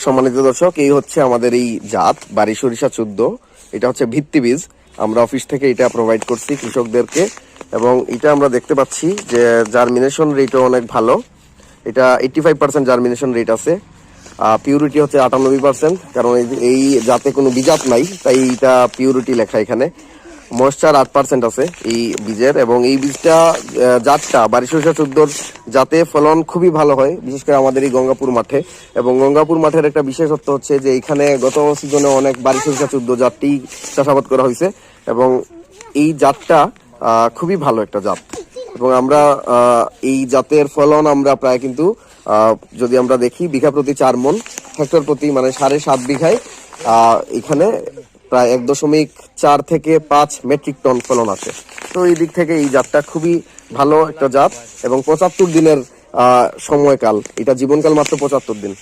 সম্মানিত দর্শক, এই হচ্ছে আমাদের এই জাত, বাড়ি সরিষা চোদ্দ। এটা হচ্ছে ভিত্তি বীজ। আমরা অফিস থেকে এটা প্রোভাইড করছি কৃষকদেরকে এবং এটা আমরা দেখতে পাচ্ছি যে জার্মিনেশন রেটও অনেক ভালো। এটা eighty five percent germination rate আছে পিউরিটি হচ্ছে আটানব্বই পার্সেন্ট কারণ এই- জাতে কোনো বিজাত নাই, তাই এটা পিউরিটি লেখা এখানে। ময়েশ্চার আট পার্সেন্ট আছে এই বীজের এবং এই বীজটা জাতটা বাড়ি সরিষা চোদ্দোর জাতে ফলন খুবই ভালো হয়, বিশেষ করে আমাদের এই গঙ্গাপুর মাঠে। এবং গঙ্গাপুর মাঠের একটা বিশেষত্ব হচ্ছে যে এখানে গত সিজনে অনেক বাড়ি সরিষা চোদ্দ জাতটি চাষাবাদ করা হয়েছে এবং এই জাতটা খুবই ভালো একটা জাত। এবং আমরা এই জাতের ফলন আমরা প্রায় কিন্তু যদি আমরা দেখি বিঘা প্রতি চার মন, হেক্টর প্রতি মানে সাড়ে সাত বিঘায় এখানে প্রায় এক দশমিক চার থেকে পাঁচ মেট্রিক টন ফলন আছে। তো এই দিক থেকে এই জাতটা খুবই ভালো একটা জাত এবং পঁচাত্তর দিনের সময়কাল। এটা জীবনকাল মাত্র পঁচাত্তর দিন।